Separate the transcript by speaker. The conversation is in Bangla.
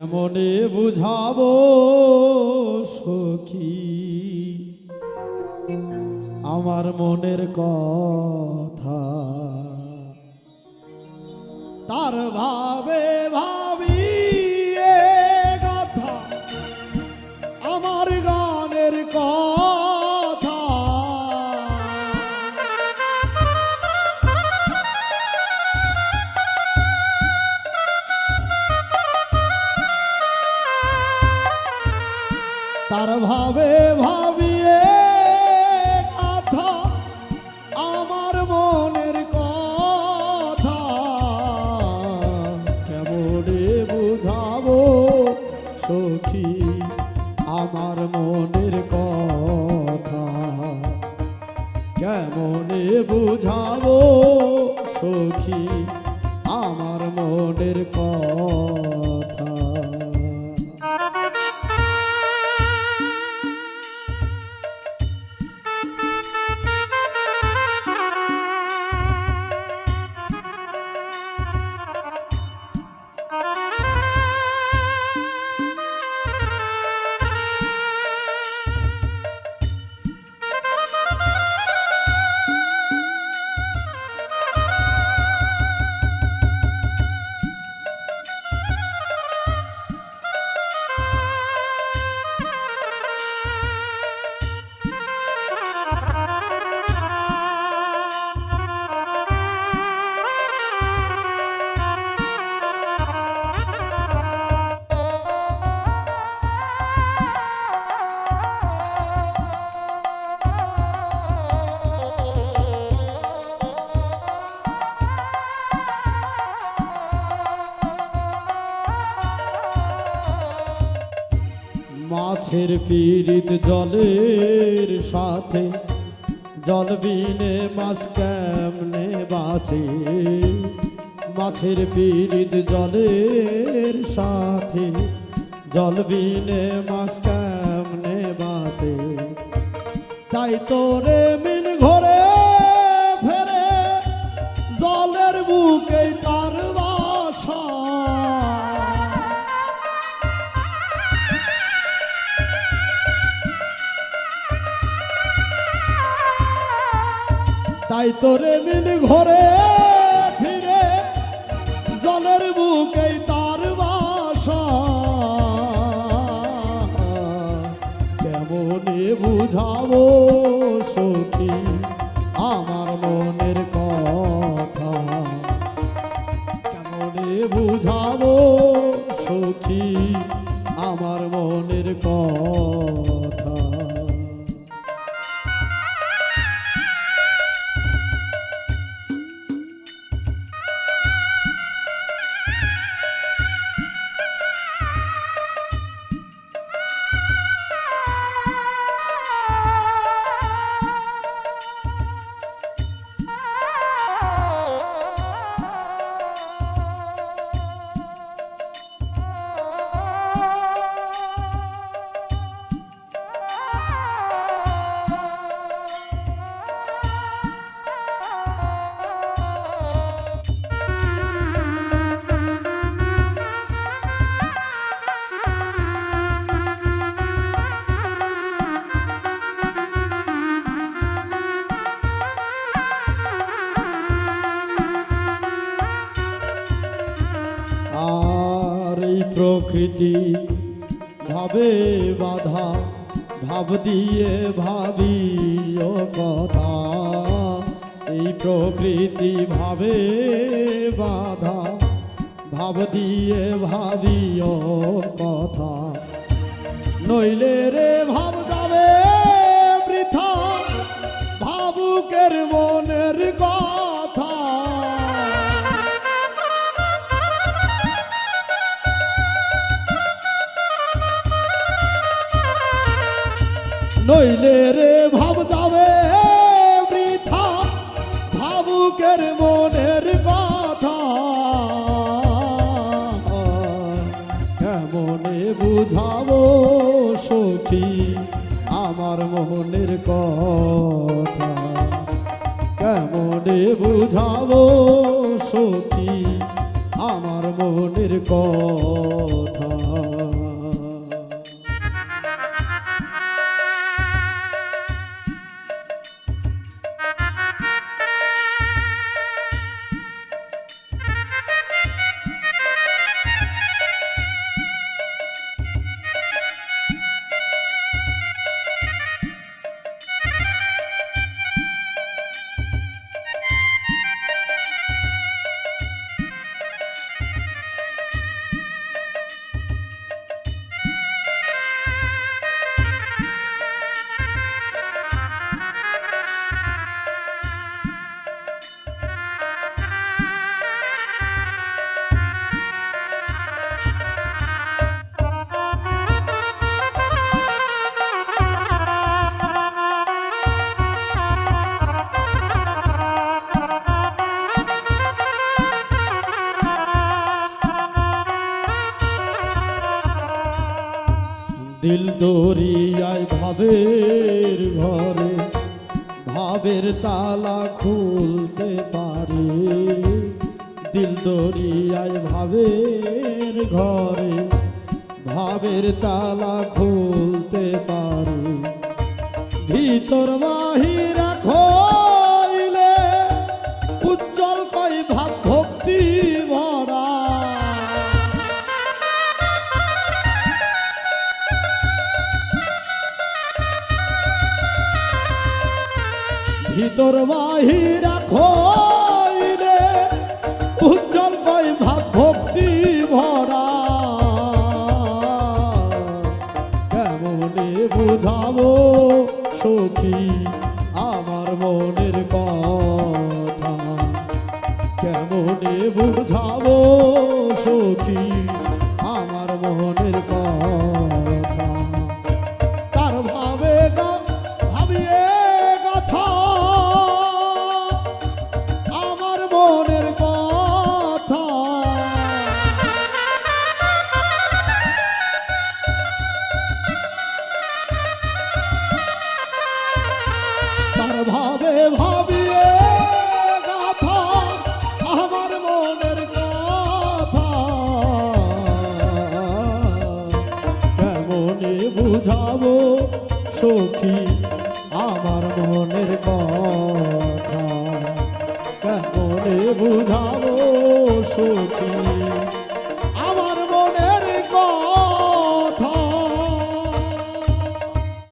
Speaker 1: মনে বুঝাবো সখী। আমার মনের কথা। তার ভাবে ভাবি তার ভাবে ভাবিয়ে কথা আমার মনের কথা। কেমনে বুঝাবো সখী আমার মনের কথা? কেমনে বুঝাবো সখী আমার মনের কথা? মাছের পীড়িত জলের সাথে, জল বিনে মাছ কেমনে বাঁচে? মাছের পীড়িত জলের সাথে, জল বিনে মাছ কেমনে বাঁচে? তাই তোরে তাই তোরে মিন ঘরে ফিরে, জলের বুকে তার বাসা। কেমনে বুঝাবো সখী, আমার মনের কথা? কেমনে বুঝাবো সখী, আমার মনের কথা? প্রকৃতি ভাবে বাধা, ভাব দিয়ে ভাবি কথা। এই প্রকৃতি ভাবে বাধা, ভাব দিয়ে ভাবি ও কথা। নইলে রে ভাব নইলে রে ভাব যাবে বৃথা। ভাবুকের মনের কথা। কেমনে বুঝাবো সখী, আমার মনের কথা? কেমনে বুঝাবো সখী, আমার মনের কথা? দিল দরিয়ায় ভাবের ঘরে, ভাবের তালা খুলতে পারে। দিল দরিয়ায় ভাবের ঘরে, ভাবের তালা খুলতে পারে। ভিতর বাহিরা ভিতর বাহিরা খইলে উজ্জ্বল কই ভাব, ভক্তি ভরা। কেমনে বুঝাবো সখী আমার মনের কথা? কেমনে বুঝাবো সখী ভাবিয়ে গাথা আমার মনের কথা কেমনে বুঝাবো সখী আমার মনের কথা? কেমনে বুঝাবো সখী?